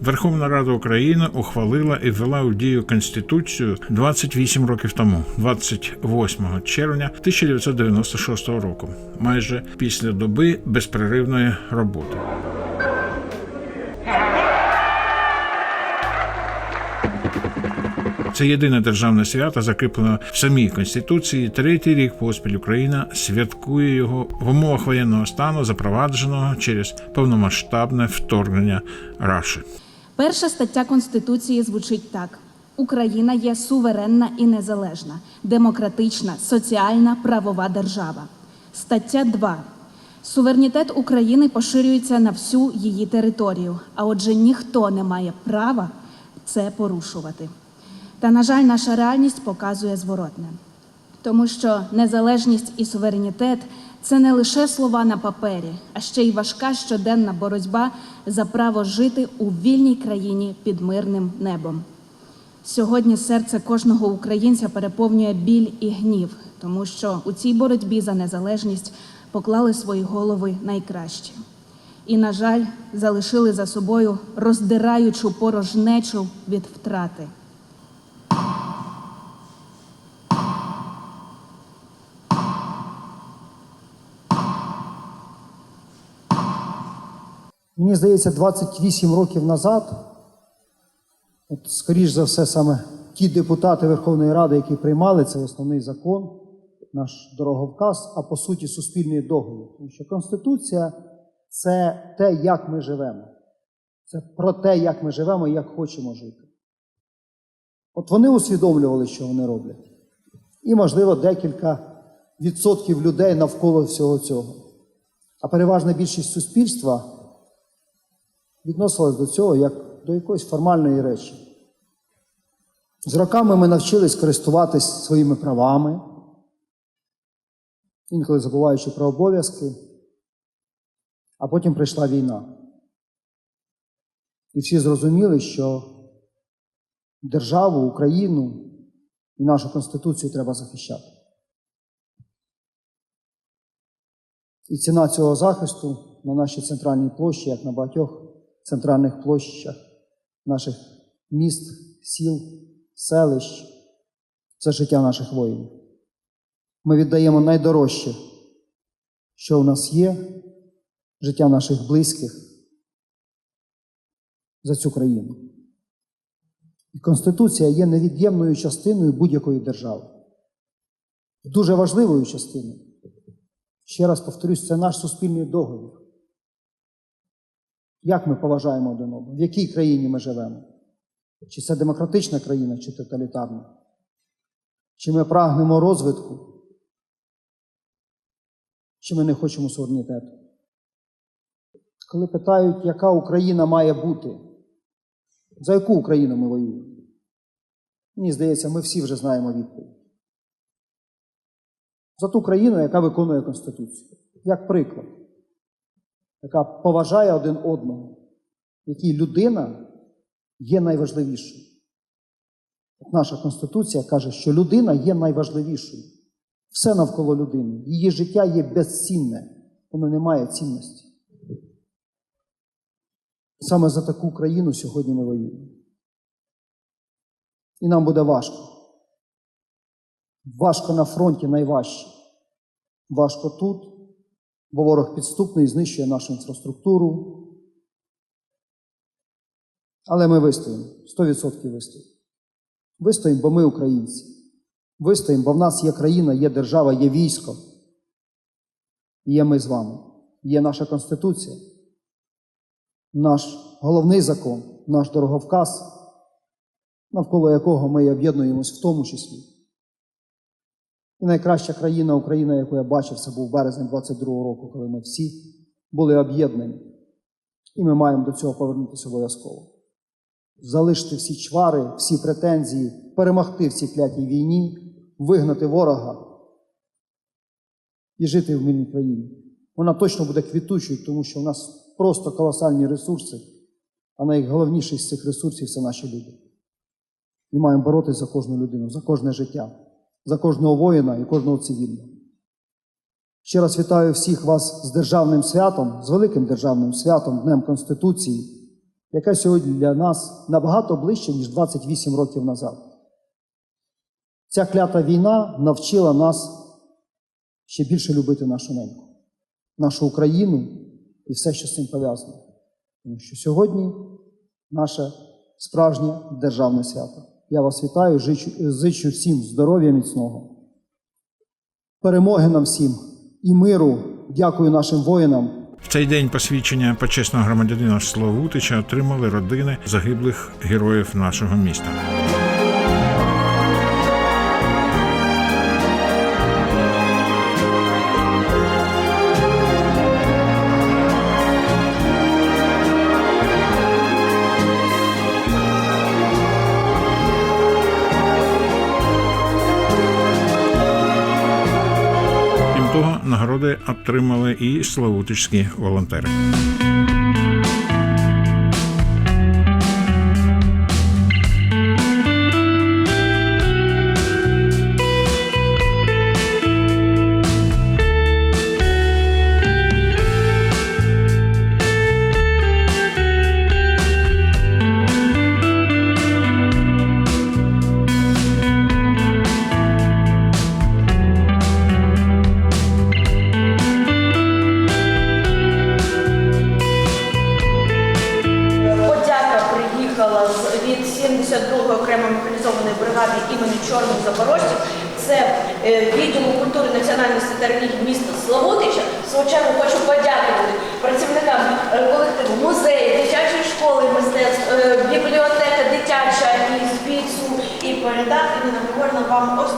Верховна Рада України ухвалила і ввела у дію Конституцію 28 років тому, 28 червня 1996 року, майже після доби безперервної роботи. Це єдине державне свято, закріплене в самій конституції. Третій рік поспіль Україна святкує його в умовах воєнного стану, запровадженого через повномасштабне вторгнення Раші. Перша стаття Конституції звучить так: Україна є суверенна і незалежна, демократична, соціальна, правова держава. Стаття 2. Суверенітет України поширюється на всю її територію, а отже, ніхто не має права це порушувати. Та, на жаль, наша реальність показує зворотне. Тому що незалежність і суверенітет це не лише слова на папері, а ще й важка щоденна боротьба за право жити у вільній країні під мирним небом. Сьогодні серце кожного українця переповнює біль і гнів, тому що у цій боротьбі за незалежність поклали свої голови найкращі. І, на жаль, залишили за собою роздираючу порожнечу від втрати. Мені здається, 28 років назад, от, скоріш за все, саме ті депутати Верховної Ради, які приймали цей основний закон, наш дороговказ, а по суті суспільний договір. Тому що Конституція це те, як ми живемо. Це про те, як ми живемо і як хочемо жити. От вони усвідомлювали, що вони роблять. І, можливо, декілька відсотків людей навколо всього цього. А переважна більшість суспільства відносилась до цього як до якоїсь формальної речі. З роками ми навчились користуватись своїми правами, інколи забуваючи про обов'язки, а потім прийшла війна. І всі зрозуміли, що державу, Україну і нашу Конституцію треба захищати. І ціна цього захисту на нашій центральній площі, як на багатьох центральних площах наших міст, сіл, селищ, це життя наших воїнів. Ми віддаємо найдорожче, що в нас є, життя наших близьких за цю країну. І Конституція є невід'ємною частиною будь-якої держави. Дуже важливою частиною. Ще раз повторюсь, це наш суспільний договір. Як ми поважаємо один одного? В якій країні ми живемо? Чи це демократична країна, чи тоталітарна? Чи ми прагнемо розвитку? Чи ми не хочемо суверенітету? Коли питають, яка Україна має бути, за яку Україну ми воюємо? Мені здається, ми всі вже знаємо відповідь. За ту країну, яка виконує Конституцію. Як приклад яка поважає один одного, в якій людина є найважливішою. От наша Конституція каже, що людина є найважливішою. Все навколо людини. Її життя є безцінне, воно не має цінності. Саме за таку країну сьогодні ми воюємо. І нам буде важко. Важко на фронті найважче. Важко тут бо ворог підступний знищує нашу інфраструктуру. Але ми вистоїмо, 100% вистоїмо. Вистоїмо, бо ми українці. Вистоїмо, бо в нас є країна, є держава, є військо. І є ми з вами. Є наша Конституція, наш головний закон, наш дороговказ, навколо якого ми об'єднуємось в тому числі. І найкраща країна Україна, яку я бачив, це був березень 22-го року, коли ми всі були об'єднані. І ми маємо до цього повернутися обов'язково. Залишити всі чвари, всі претензії, перемогти в цій клятій війні, вигнати ворога і жити в мирній країні. Вона точно буде квітучою, тому що в нас просто колосальні ресурси, а найголовніший з цих ресурсів це наші люди. Ми маємо боротися за кожну людину, за кожне життя за кожного воїна і кожного цивільного. Ще раз вітаю всіх вас з державним святом, з великим державним святом, Днем Конституції, яка сьогодні для нас набагато ближче, ніж 28 років назад. Ця клята війна навчила нас ще більше любити нашу неньку, нашу Україну і все, що з цим пов'язано. Тому що сьогодні наше справжнє державне свято. Я вас вітаю, зичу, зичу всім здоров'я міцного, перемоги нам всім і миру. Дякую нашим воїнам. В цей день посвідчення почесного громадянина Славутича отримали родини загиблих героїв нашого міста. Нагороди отримали і славутичські волонтери. Від 72-ї окремої механізованої бригади імені Чорних Запорожців. Це е, відділу культури, національності та релігії міста Славутича. Звичайно, хочу подякувати працівникам е, колективу музею, дитячої школи мистецтв, е, бібліотека дитяча і збіцу, і передати і Григорівна вам ось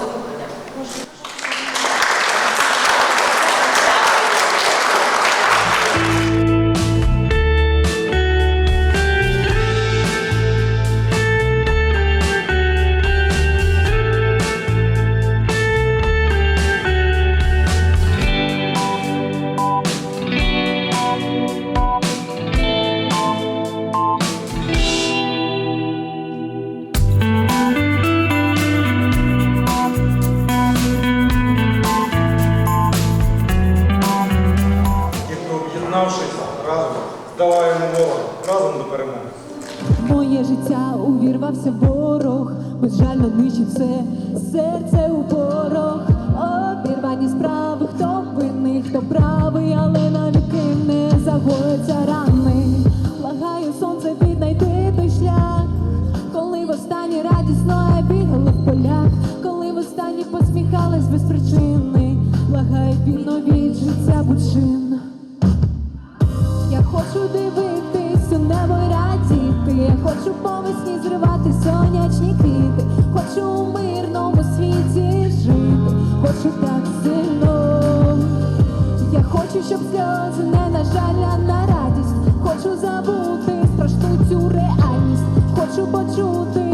безжально нищить все, серце у порох, обірвані справи, хто винний, хто правий, але навіки не загоються рани. Благаю сонце віднайти той шлях, коли востаннє радісно я бігала в полях, коли востаннє посміхалась без причини, благаю вільно від життя бучин. Я хочу дивитись у небо радіти, я хочу по весні зривати сонячні квіти, Хочу забути страшну цю реальність. Хочу почути